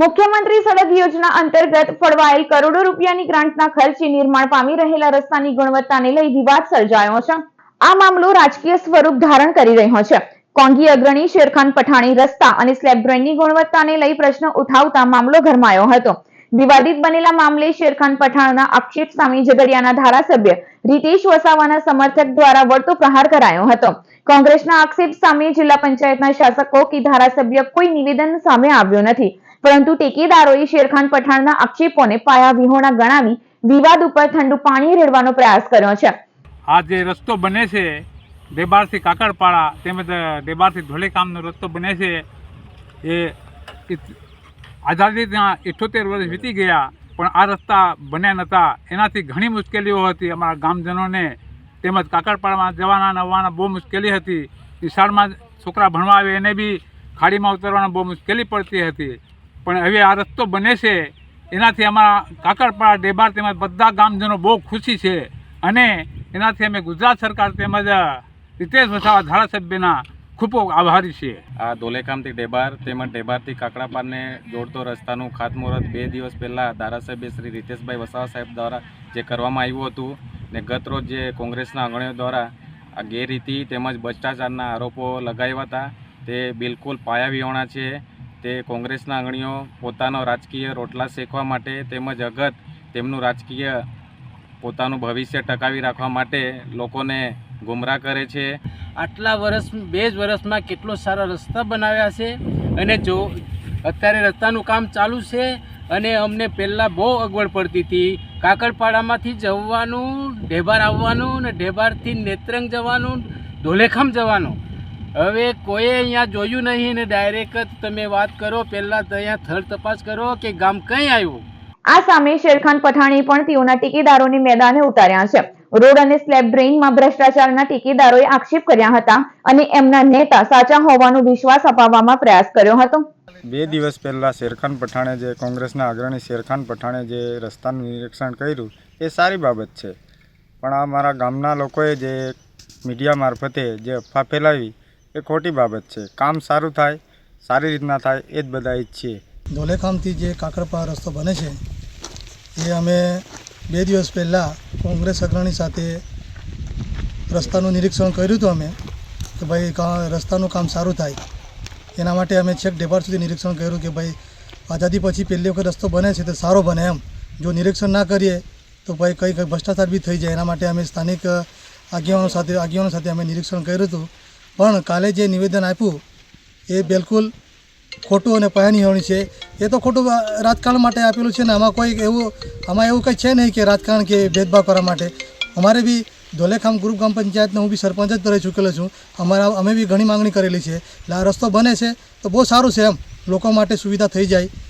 મુખ્યમંત્રી સડક યોજના અંતર્ગત ફળવાયેલ કરોડો રૂપિયાની ગ્રાન્ટના ખર્ચે નિર્માણ પામી રહેલા રસ્તાની ગુણવત્તાને લઈ વિવાદ સર્જાયો છે. આ મામલો રાજકીય સ્વરૂપ ધારણ કરી રહ્યો છે. કોંગી અગ્રણી શેરખાન પઠાણી રસ્તા અને સ્લેબ ડ્રેનની ગુણવત્તાને લઈ પ્રશ્ન ઉઠાવતા મામલો ગરમાયો હતો. વિવાદિત બનેલા મામલે શેરખાન પઠાણના આક્ષેપ સામે ઝઘડિયાના ધારાસભ્ય રીતેશ વસાવાના સમર્થક દ્વારા વળતો પ્રહાર કરાયો હતો. કોંગ્રેસના આક્ષેપ સામે જિલ્લા પંચાયતના શાસકો કે ધારાસભ્ય કોઈ નિવેદન સામે આવ્યું નથી. પરંતુ ટેકેદારોએ શેરખાન પઠાણના આક્ષેપોને પાયા વિહોણા ગણાવી વિવાદ ઉપર ઠંડુ પાણી રેડવાનો પ્રયાસ કર્યો છે. આ જે રસ્તો બને છે ડેબારથી કાકડપાડા તેમજ ડેબારથી ધોલેકામનો રસ્તો બને છે, એ આઝાદી આઝાદીના ઇઠોતેર વર્ષ વીતી ગયા, પણ આ રસ્તા બન્યા નહોતા એનાથી ઘણી મુશ્કેલીઓ હતી અમારા ગામજનોને. તેમજ કાકડપાડામાં જવાના આવવાના બહુ મુશ્કેલી હતી. નિશાળમાં છોકરા ભણવા આવે એને બી ખાડીમાં ઉતરવાના બહુ મુશ્કેલી પડતી હતી. પણ હવે આ રસ્તો બને છે. એનાથી અમારા કાકરપાડા ડેબાર તેમજ બધા ગામજનો બહુ ખુશી છે. અને એનાથી અમે ગુજરાત સરકાર તેમજ રિતેશ વસાવા ધારાસભ્યના ખૂબ આભારી છીએ. આ ધોલેકામથી ડેબાર તેમજ ડેબારથી કાકડાપારને જોડતો રસ્તાનું ખાતમુહૂર્ત બે દિવસ પહેલાં ધારાસભ્ય શ્રી રીતેશભાઈ વસાવા સાહેબ દ્વારા જે કરવામાં આવ્યું હતું ને ગત રોજ જે કોંગ્રેસના અગ્રણીઓ દ્વારા આ ગેરરીતિ તેમજ ભ્રષ્ટાચારના આરોપો લગાવ્યા હતા, તે બિલકુલ પાયાવિહોણા છે. તે કોંગ્રેસના આંગણીઓ પોતાનો રાજકીય રોટલા શેકવા માટે તેમજ અગત તેમનું રાજકીય પોતાનું ભવિષ્ય ટકાવી રાખવા માટે લોકોને ગુમરાહ કરે છે. આટલા વર્ષ, બે જ વર્ષમાં કેટલો સારા રસ્તા બનાવ્યા છે અને જો અત્યારે રસ્તાનું કામ ચાલુ છે અને અમને પહેલાં બહુ અગવડ પડતી હતી. કાકડપાડામાંથી જવાનું, ઢેબાર આવવાનું અને ઢેબારથી નેત્રંગ જવાનું, ધોલેખામ જવાનું. હવે કોઈએ અહીંયા જોયું નહીં ને ડાયરેક્ટ જ તમે વાત કરો પહેલાં તો અહીંયા થર્ડ તપાસ કરો કે ગામ કઈ આવ્યું? આ સામે શેરખાન પઠાણી પણ તેઓના ટેકેદારોને મેદાને ઉતાર્યા છે. રોડ અને સ્લેબ ડ્રેઇનમાં ભ્રષ્ટાચારના ટેકેદારોએ આક્ષેપ કર્યા હતા અને એમના નેતા સાચા હોવાનો વિશ્વાસ અપાવવામાં પ્રયાસ કર્યો હતો. બે દિવસ પહેલાં શેરખાન પઠાણે જે કોંગ્રેસના અગ્રણી શેરખાન પઠાણે જે રસ્તાનું નિરીક્ષણ કર્યું એ સારી બાબત છે. પણ આ મારા ગામના લોકોએ જે મીડિયા મારફતે જે અફવા ફેલાવી એ ખોટી બાબત છે. કામ સારું થાય, સારી રીતના થાય, એ જ બધા ઈચ્છીએ. ધોલેખામથી જે કાકરપા રસ્તો બને છે, એ અમે બે દિવસ પહેલાં કોંગ્રેસ અગ્રણી સાથે રસ્તાનું નિરીક્ષણ કર્યું હતું અમે, કે ભાઈ રસ્તાનું કામ સારું થાય. એના માટે અમે છેક ડેપાર સુધી નિરીક્ષણ કર્યું કે ભાઈ આઝાદી પછી પહેલી વખત રસ્તો બને છે તો સારો બને એમ. જો નિરીક્ષણ ના કરીએ, તો ભાઈ કંઈ કંઈ ભ્રષ્ટાચાર બી થઈ જાય. એના માટે અમે સ્થાનિક આગેવાનો સાથે આગેવાનો સાથે અમે નિરીક્ષણ કર્યું હતું. પણ કાલે જે નિવેદન આપ્યું, એ બિલકુલ ખોટું અને પાયાની છે. એ તો ખોટું રાજકારણ માટે આપેલું છે ને આમાં કોઈ એવું, આમાં એવું કંઈ છે નહીં કે રાજકારણ કે ભેદભાવ કરવા માટે. અમારે બી ધોલેખામ ગ્રુપ ગ્રામ પંચાયતનો હું બી સરપંચ જ રહી ચૂકેલો છું. અમારા, અમે બી ઘણી માંગણી કરેલી છે. એટલે આ રસ્તો બને છે તો બહુ સારું છે એમ. લોકો માટે સુવિધા થઈ જાય.